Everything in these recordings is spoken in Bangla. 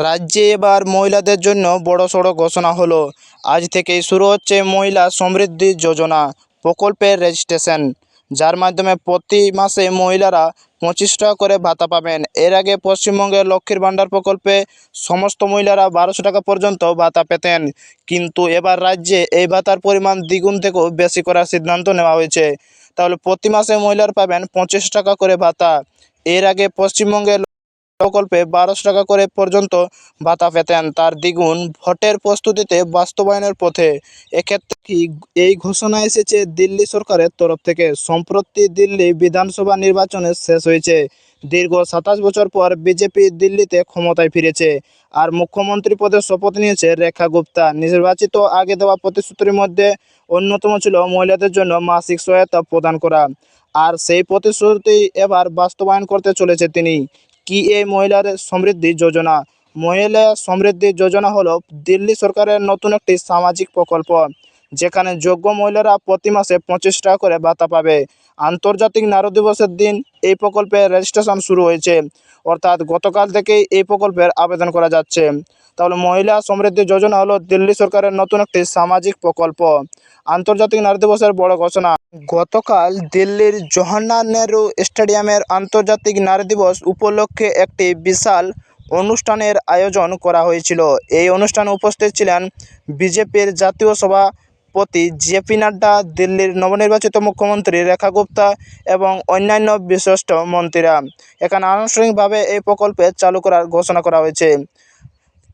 রাজ্যে এবার মহিলাদের জন্য বড়সড় ঘোষণা হলো। আজ থেকেই শুরু হচ্ছে মহিলা সমৃদ্ধি যোজনা, প্রকল্পের রেজিস্ট্রেশন যার মাধ্যমে প্রতি মাসে মহিলারা পঁচিশ টাকা করে ভাতা পাবেন। এর আগে পশ্চিমবঙ্গের লক্ষ্মীর ভাণ্ডার প্রকল্পে সমস্ত মহিলারা বারোশো টাকা পর্যন্ত ভাতা পেতেন। কিন্তু এবার রাজ্যে এই ভাতার পরিমাণ দ্বিগুণ থেকেও বেশি করার সিদ্ধান্ত নেওয়া হয়েছে। তাহলে প্রতি মাসে মহিলারা পাবেন পঁচিশ টাকা করে ভাতা। এর আগে পশ্চিমবঙ্গের প্রকল্পে বারোশো টাকা করে পর্যন্ত ভাতা পেতেন। তার দ্বিগুণ ভোটের প্রস্তুতিতে বাস্তবায়নের পথে। এক্ষেত্রে এই ঘোষণা এসেছে দিল্লি সরকারের তরফ থেকে? সম্প্রতি দিল্লি বিধানসভা নির্বাচনে শেষ হয়েছে। দীর্ঘ সাতাশ বছর পর বিজেপি দিল্লিতে ক্ষমতায় ফিরেছে। আর মুখ্যমন্ত্রী পদে শপথ নিয়েছে রেখা গুপ্তা। নির্বাচিত আগে দেওয়া প্রতিশ্রুতির মধ্যে অন্যতম ছিল মহিলাদের জন্য মাসিক সহায়তা প্রদান করা। আর সেই প্রতিশ্রুতি এবার বাস্তবায়ন করতে চলেছে তিনি। কি এই মহিলার সমৃদ্ধি যোজনা? মহিলা সমৃদ্ধি যোজনা হল দিল্লি সরকারের নতুন একটি সামাজিক প্রকল্প। যেখানে যোগ্য মহিলারা প্রতি মাসে পঁচিশ টাকা করে ভাতা পাবে। আন্তর্জাতিক নারী দিবসের দিন এই প্রকল্পের রেজিস্ট্রেশন শুরু হয়েছে। অর্থাৎ গতকাল থেকেই এই প্রকল্পের আবেদন করা যাচ্ছে। তাহলে মহিলা সমৃদ্ধি যোজনা হলো দিল্লি সরকারের নতুন একটি সামাজিক প্রকল্প। আন্তর্জাতিক নারী দিবসের বড় ঘোষণা। গতকাল দিল্লির জওহরলাল নেহরু স্টেডিয়ামের আন্তর্জাতিক নারী দিবস উপলক্ষে একটি বিশাল অনুষ্ঠানের আয়োজন করা হয়েছিল। এই অনুষ্ঠানে উপস্থিত ছিলেন বিজেপির জাতীয় সভাপতি জেপি নাড্ডা, দিল্লির নবনির্বাচিত মুখ্যমন্ত্রী রেখা গুপ্তা এবং অন্যান্য বিশিষ্ট মন্ত্রীরা। এখানে আনুষ্ঠানিকভাবে এই প্রকল্পে চালু করার ঘোষণা করা হয়েছে।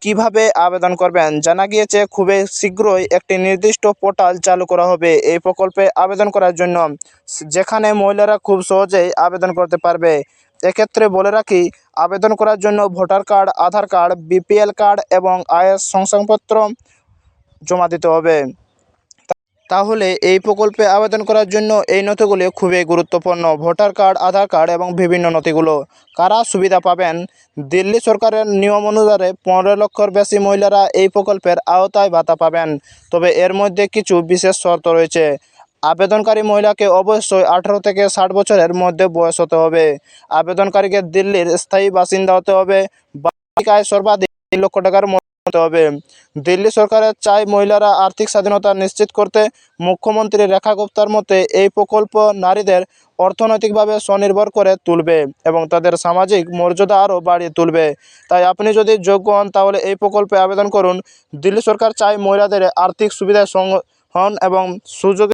কীভাবে আবেদন করবেন? জানা গিয়েছে, খুবই শীঘ্রই একটি নির্দিষ্ট পোর্টাল চালু করা হবে এই প্রকল্পে আবেদন করার জন্য, যেখানে মহিলারা খুব সহজেই আবেদন করতে পারবে। এক্ষেত্রে বলে রাখি, আবেদন করার জন্য voter card, Aadhaar card, BPL card এবং আয়ের শংসাপত্র জমা দিতে হবে। তাহলে এই প্রকল্পে আবেদন করার জন্য এই নথিগুলি খুবই গুরুত্বপূর্ণ। ভোটার কার্ড, আধার কার্ড এবং বিভিন্ন নথিগুলো। কারা সুবিধা পাবেন? দিল্লি সরকারের নিয়ম অনুসারে পনেরো লক্ষর বেশি মহিলারা এই প্রকল্পের আওতায় ভাতা পাবেন। তবে এর মধ্যে কিছু বিশেষ শর্ত রয়েছে। আবেদনকারী মহিলাকে অবশ্যই আঠারো থেকে ষাট বছরের মধ্যে বয়স হতে হবে। আবেদনকারীকে দিল্লির স্থায়ী বাসিন্দা হতে হবে। বার্ষিক আয় সর্বাধিক লক্ষ টাকার হবে। দিল্লি সরকারের চাই মহিলারা আর্থিক স্বাধীনতা নিশ্চিত করতে মুখ্যমন্ত্রী রেখা গুপ্তার মতে এই প্রকল্প নারীদের অর্থনৈতিকভাবে স্বনির্ভর করে তুলবে এবং তাদের সামাজিক মর্যাদা আরও বাড়িয়ে তুলবে। তাই আপনি যদি যোগ্য হন, তাহলে এই প্রকল্পে আবেদন করুন। দিল্লি সরকার চাই মহিলাদের আর্থিক সুবিধা হন এবং সুযোগ